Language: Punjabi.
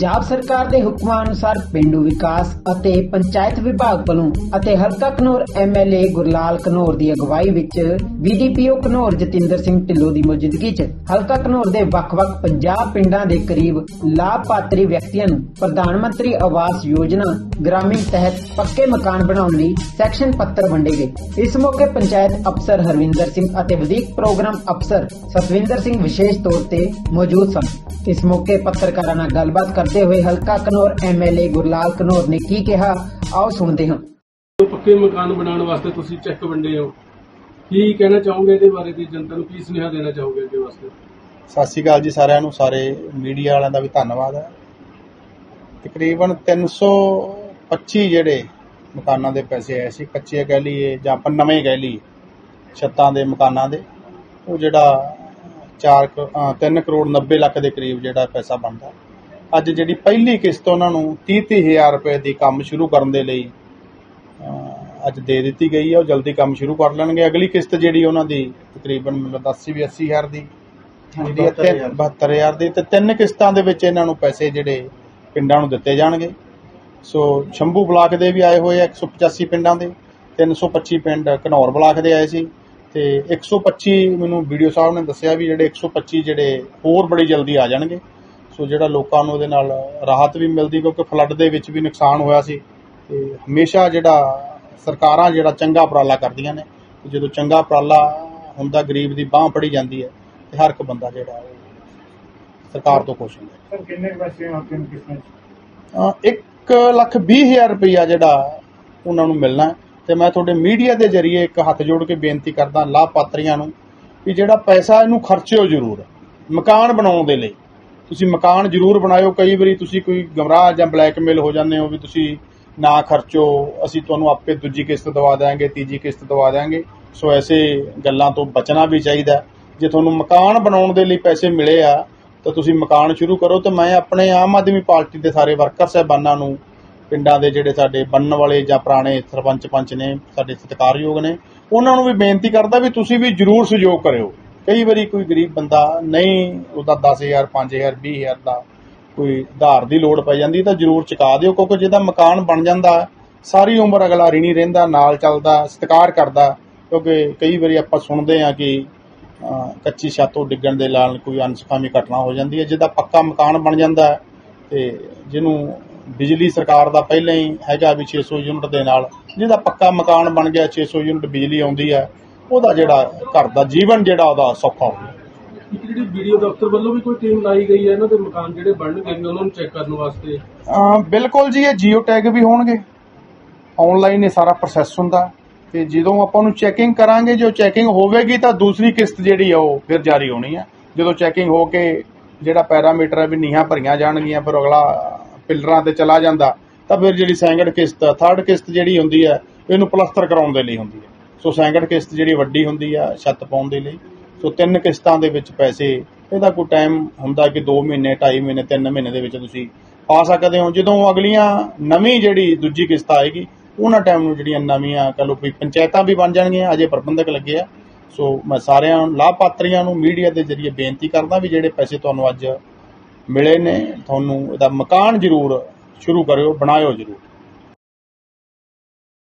ਪੰਜਾਬ ਸਰਕਾਰ ਦੇ ਹੁਕਮਾਂ ਅਨੁਸਾਰ ਪਿੰਡੂ ਵਿਕਾਸ ਅਤੇ ਪੰਚਾਇਤ ਵਿਭਾਗ ਵੱਲੋਂ ਅਤੇ ਹਲਕਾ ਕਨੌਰ ਐਮਐਲਏ ਗੁਰਲਾਲ ਕਨੌਰ ਦੀ ਅਗਵਾਈ ਵਿੱਚ ਬੀਡੀਪੀਓ ਕਨੌਰ ਜਤਿੰਦਰ ਸਿੰਘ ਢਿੱਲੋਂ ਦੀ ਮੌਜੂਦਗੀ 'ਚ ਹਲਕਾ ਘਨੌਰ ਦੇ ਵੱਖ-ਵੱਖ 50 ਪਿੰਡਾਂ ਦੇ ਕਰੀਬ ਲਾਭਪਾਤਰੀ ਵਿਅਕਤੀਆਂ ਨੂੰ ਪ੍ਰਧਾਨ ਮੰਤਰੀ ਆਵਾਸ ਯੋਜਨਾ ਗ੍ਰਾਮੀਣ ਤਹਿਤ ਪੱਕੇ ਮਕਾਨ ਬਣਾਉਣ ਲਈ ਸੈਕਸ਼ਨ ਪੱਤਰ ਵੰਡੇ ਗਏ। ਇਸ ਮੌਕੇ ਪੰਚਾਇਤ ਅਫਸਰ ਹਰਵਿੰਦਰ ਸਿੰਘ ਅਤੇ ਵਧੀਕ ਪ੍ਰੋਗਰਾਮ ਅਫਸਰ ਸਤਵਿੰਦਰ ਸਿੰਘ ਵਿਸ਼ੇਸ਼ ਤੌਰ ਤੇ ਮੌਜੂਦ ਸਨ। ਇਸ ਮੌਕੇ ਪੱਤਰਕਾਰਾਂ ਨਾਲ ਗੱਲਬਾਤ ਕਰਦੇ ਹੋਏ ਹਲਕਾ ਘਨੌਰ ਐਮਐਲਏ ਗੁਰਲਾਲ ਘਨੌਰ ਨੇ ਕੀ ਕਿਹਾ? ਆਓ ਸੁਣਦੇ ਹਾਂ। ਜੋ ਪੱਕੇ ਮਕਾਨ ਬਣਾਉਣ ਵਾਸਤੇ ਤੁਸੀਂ ਚੈੱਕ ਵੰਡੇ ਹੋ ਕੀ ਕਹਿਣਾ ਚਾਹੋਗੇ ਇਹਦੇ ਬਾਰੇ ਦੀ ਜਨਤਾ ਨੂੰ ਕੀ ਸੁਨੇਹਾ ਦੇਣਾ ਚਾਹੋਗੇ ਅੱਗੇ ਵਾਸਤੇ? ਸਤਿ ਸ਼੍ਰੀ ਅਕਾਲ ਜੀ ਸਾਰਿਆਂ ਨੂੰ ਸਾਰੇ ਮੀਡੀਆ ਵਾਲਿਆਂ ਦਾ ਵੀ ਧੰਨਵਾਦ ਹੈ। ਤਕਰੀਬਨ 325 ਜਿਹੜੇ ਮਕਾਨਾਂ ਦੇ ਪੈਸੇ ਆਏ ਸੀ ਕੱਚੇ ਕਹਿ ਲਈਏ ਜਾਂ ਆਪਾਂ ਨਵੇਂ ਕਹਿ ਲਈਏ ਛੱਤਾਂ ਦੇ ਮਕਾਨਾਂ ਦੇ ਉਹ ਜਿਹੜਾ 4 3 ਕਰੋੜ 90 ਲੱਖ ਦੇ ਕਰੀਬ ਜਿਹੜਾ ਪੈਸਾ ਬਣਦਾ। ਅੱਜ ਜਿਹੜੀ ਪਹਿਲੀ ਕਿਸ਼ਤ ਉਹਨਾਂ ਨੂੰ 30 ਹਜ਼ਾਰ ਰੁਪਏ ਦੀ ਕੰਮ ਸ਼ੁਰੂ ਕਰਨ ਦੇ ਲਈ ਅੱਜ ਦੇ ਦਿੱਤੀ ਗਈ ਹੈ ਉਹ ਜਲਦੀ ਕੰਮ ਸ਼ੁਰੂ ਕਰ ਲੈਣਗੇ। ਅਗਲੀ ਕਿਸ਼ਤ ਜਿਹੜੀ ਉਹਨਾਂ ਦੀ ਤਕਰੀਬਨ ਮੈਨੂੰ ਲੱਗਦਾ 80 ਵੀ 80 ਹਜ਼ਾਰ ਦੀ ਜਿਹੜੀ ਹੈ ਤਿੰਨ- 72000 ਦੀ। ਤੇ ਤਿੰਨ ਕਿਸ਼ਤਾਂ ਦੇ ਵਿੱਚ ਇਹਨਾਂ ਨੂੰ ਪੈਸੇ ਜਿਹੜੇ ਪਿੰਡਾਂ ਨੂੰ ਦਿੱਤੇ ਜਾਣਗੇ। ਸੋ ਸ਼ੰਭੂ ਬਲਾਕ ਦੇ ਵੀ ਆਏ ਹੋਏ ਆ 185 ਪਿੰਡਾਂ ਦੇ 325 ਪਿੰਡ ਘਨੌਰ ਬਲਾਕ ਦੇ ਆਏ ਸੀ। ਤੇ 125 ਮੈਨੂੰ ਵੀਡੀਓ ਸਾਹਿਬ ਨੇ ਦੱਸਿਆ ਵੀ ਜਿਹੜੇ 125 ਜਿਹੜੇ ਹੋਰ ਬੜੀ ਜਲਦੀ ਆ ਜਾਣਗੇ। ਸੋ ਜਿਹੜਾ ਲੋਕਾਂ ਨੂੰ ਉਹਦੇ ਨਾਲ ਰਾਹਤ ਵੀ ਮਿਲਦੀ ਕਿਉਂਕਿ ਫਲੱਡ ਦੇ ਵਿੱਚ ਵੀ ਨੁਕਸਾਨ ਹੋਇਆ ਸੀ। ਤੇ ਹਮੇਸ਼ਾ ਜਿਹੜਾ ਸਰਕਾਰਾਂ ਜਿਹੜਾ ਚੰਗਾ ਉਪਰਾਲਾ ਕਰਦੀਆਂ ਨੇ ਜਦੋਂ ਚੰਗਾ ਉਪਰਾਲਾ ਹੁੰਦਾ ਗਰੀਬ ਦੀ ਬਾਹ ਫੜੀ ਜਾਂਦੀ ਹੈ ਤੇ ਹਰ ਇੱਕ ਬੰਦਾ ਜਿਹੜਾ ਸਰਕਾਰ ਤੋਂ ਖੁਸ਼ ਹੁੰਦਾ ਸਰ ਕਿੰਨੇ ਪੈਸੇ ਆ ਤਿੰਨ ਕਿਸ਼ਤਾਂ ਚ ਅਹ ਇੱਕ ਲੱਖ ਵੀਹ ਹਜ਼ਾਰ ਰੁਪਈਆ ਜਿਹੜਾ ਉਹਨਾਂ ਨੂੰ ਮਿਲਣਾ ਤੇ ਮੈਂ ਤੁਹਾਡੇ ਮੀਡੀਆ ਦੇ ਜ਼ਰੀਏ ਇੱਕ ਹੱਥ ਜੋੜ ਕੇ ਬੇਨਤੀ ਕਰਦਾ ਲਾਭਪਾਤਰੀਆਂ ਨੂੰ ਕਿ ਜਿਹੜਾ ਪੈਸਾ ਇਹਨੂੰ ਖਰਚਿਓ ਜ਼ਰੂਰ ਮਕਾਨ ਬਣਾਉਣ ਦੇ ਲਈ। ਤੁਸੀਂ ਮਕਾਨ ਜ਼ਰੂਰ ਬਣਾਇਓ, ਕਈ ਵਾਰੀ ਤੁਸੀਂ ਕੋਈ ਗਮਰਾਹ ਜਾਂ ਬਲੈਕਮੇਲ ਹੋ ਜਾਂਦੇ ਹੋ ਵੀ ਤੁਸੀਂ ਨਾ ਖਰਚੋ, ਅਸੀਂ ਤੁਹਾਨੂੰ ਆਪੇ ਦੂਜੀ ਕਿਸ਼ਤ ਦਵਾ ਦਿਆਂਗੇ, ਤੀਜੀ ਕਿਸ਼ਤ ਦਵਾ ਦਿਆਂਗੇ। ਸੋ ਐਸੇ ਗੱਲਾਂ ਤੋਂ ਬਚਣਾ ਵੀ ਚਾਹੀਦਾ ਜੇ ਤੁਹਾਨੂੰ ਮਕਾਨ ਬਣਾਉਣ ਦੇ ਲਈ ਪੈਸੇ ਮਿਲੇ ਆ, ਤਾਂ ਤੁਸੀਂ ਮਕਾਨ ਸ਼ੁਰੂ ਕਰੋ ਤੇ ਮੈਂ ਆਪਣੇ ਆਮ ਆਦਮੀ ਪਾਰਟੀ ਦੇ ਸਾਰੇ ਵਰਕਰ ਸਹਿਬਾਨਾਂ ਨੂੰ, ਪਿੰਡਾਂ ਦੇ ਜਿਹੜੇ ਸਾਡੇ ਬਣਨ ਵਾਲੇ ਜਾਂ ਪੁਰਾਣੇ ਸਰਪੰਚ ਪੰਚ ਨੇ, ਸਾਡੇ ਸਤਿਕਾਰਯੋਗ ਨੇ, ਉਹਨਾਂ ਨੂੰ ਵੀ ਬੇਨਤੀ ਕਰਦਾ ਵੀ ਤੁਸੀਂ ਵੀ ਜਰੂਰ ਸਹਿਯੋਗ ਕਰਿਓ। ਕਈ ਵਾਰੀ ਕੋਈ ਗਰੀਬ ਬੰਦਾ ਨਹੀਂ, ਉਹਦਾ 10000 5000 20000 ਦਾ ਕੋਈ ਉਧਾਰ ਦੀ ਲੋੜ ਪੈ ਜਾਂਦੀ, ਤਾਂ ਜਰੂਰ ਚੁਕਾ ਦਿਓ, ਕਿਉਂਕਿ ਜਿਹਦਾ ਮਕਾਨ ਬਣ ਜਾਂਦਾ, ਸਾਰੀ ਉਮਰ ਅਗਲਾ ਰਿਣੀ ਰਹਿੰਦਾ, ਨਾਲ ਚੱਲਦਾ, ਸਤਿਕਾਰ ਕਰਦਾ, ਕਿਉਂਕਿ ਕਈ ਵਾਰੀ ਆਪਾਂ ਸੁਣਦੇ ਆ ਕਿ ਕੱਚੀ ਛੱਤ ਤੋਂ ਡਿੱਗਣ ਦੇ ਨਾਲ ਕੋਈ ਅਨਸਖਾਮੀ ਘਟਨਾ ਹੋ ਜਾਂਦੀ ਹੈ, ਜਿਹਦਾ ਪੱਕਾ ਮਕਾਨ ਬਣ ਜਾਂਦਾ ਹੈ ਤੇ ਜਿਹਨੂੰ ਬਿਜਲੀ ਸਰਕਾਰ ਦਾ ਪਹਿਲਾਂ ਹੀ ਹੈਗਾ ਵੀ 600 ਯੂਨਿਟ ਦੇ ਨਾਲ, ਜਿਹਦਾ ਪੱਕਾ ਮਕਾਨ ਬਣ ਗਿਆ 600 ਯੂਨਿਟ ਬਿਜਲੀ ਆਉਂਦੀ ਹੈ ਉਹਦਾ ਜਿਹੜਾ ਘਰ ਦਾ ਜੀਵਨ ਜਿਹੜਾ ਉਹਦਾ ਸੌਖਾ ਹੋ ਗਿਆ। ਇੱਕ ਜਿਹੜੀ ਵੀਡੀਓ ਦਫ਼ਤਰ ਵੱਲੋਂ ਵੀ ਕੋਈ ਟੀਮ ਲਾਈ ਗਈ ਹੈ ਇਹਨਾਂ ਦੇ ਮਕਾਨ ਜਿਹੜੇ ਬਣਨਗੇ ਉਹਨਾਂ ਨੂੰ ਚੈੱਕ ਕਰਨ ਵਾਸਤੇ। ਅਮ ਬਿਲਕੁਲ ਜੀ ਇਹ ਜੀਓ ਟੈਗ ਵੀ ਹੋਣਗੇ। ਆਨਲਾਈਨ ਇਹ ਸਾਰਾ ਪ੍ਰੋਸੈਸ ਹੁੰਦਾ। ਤੇ ਜਦੋਂ ਆਪਾਂ ਨੂੰ ਚੈਕਿੰਗ ਕਰਾਂਗੇ ਜੋ ਚੈਕਿੰਗ ਹੋਵੇਗੀ ਤਾਂ ਦੂਸਰੀ ਕਿਸ਼ਤ ਜਿਹੜੀ ਆ ਉਹ ਫਿਰ ਜਾਰੀ ਹੋਣੀ ਆ। ਜਦੋਂ ਚੈਕਿੰਗ ਹੋ ਕੇ ਜਿਹੜਾ ਪੈਰਾਮੀਟਰ ਹੈ ਵੀ ਨੀਹਾਂ ਭਰੀਆਂ ਜਾਣਗੀਆਂ ਫਿਰ ਅਗਲਾ ਪਿਲਰਾਂ ਤੇ ਚਲਾ ਜਾਂਦਾ ਤਾਂ ਫਿਰ ਜਿਹੜੀ ਸੈਂਗਡ ਕਿਸ਼ਤ ਥਰਡ ਕਿਸ਼ਤ ਜਿਹੜੀ ਹੁੰਦੀ ਹੈ ਇਹਨੂੰ ਪਲਸਤਰ ਕਰਾਉਣ ਦੇ ਲਈ ਹੁੰਦੀ ਹੈ ਸੋ ਸੈਂਕੜ ਕਿਸ਼ਤ ਜਿਹੜੀ ਵੱਡੀ ਹੁੰਦੀ ਆ ਛੱਤ ਪਾਉਣ ਦੇ ਲਈ। ਸੋ ਤਿੰਨ ਕਿਸ਼ਤਾਂ ਦੇ ਵਿੱਚ ਪੈਸੇ, ਇਹਦਾ ਕੋਈ ਟਾਈਮ ਹੁੰਦਾ ਕਿ 2 ਮਹੀਨੇ 2.5 ਮਹੀਨੇ 3 ਮਹੀਨੇ ਦੇ ਵਿੱਚ ਤੁਸੀਂ ਪਾ ਸਕਦੇ ਹੋ। ਜਦੋਂ ਅਗਲੀਆਂ ਨਵੀਂ ਜਿਹੜੀ ਦੂਜੀ ਕਿਸ਼ਤ ਆਏਗੀ, ਉਹਨਾਂ ਟਾਈਮ ਨੂੰ ਜਿਹੜੀਆਂ ਨਵੀਆਂ ਕਹ ਲਓ ਵੀ ਪੰਚਾਇਤਾਂ ਵੀ ਬਣ ਜਾਣਗੀਆਂ, ਅਜੇ ਪ੍ਰਬੰਧਕ ਲੱਗੇ ਆ। ਸੋ ਮੈਂ ਸਾਰਿਆਂ ਲਾਭਪਾਤਰੀਆਂ ਨੂੰ ਮੀਡੀਆ ਦੇ ਜ਼ਰੀਏ ਬੇਨਤੀ ਕਰਦਾ ਵੀ ਜਿਹੜੇ ਪੈਸੇ ਤੁਹਾਨੂੰ ਅੱਜ ਮਿਲੇ ਨੇ, ਤੁਹਾਨੂੰ ਇਹਦਾ ਮਕਾਨ ਜ਼ਰੂਰ ਸ਼ੁਰੂ ਕਰਿਓ, ਬਣਾਇਓ ਜ਼ਰੂਰ।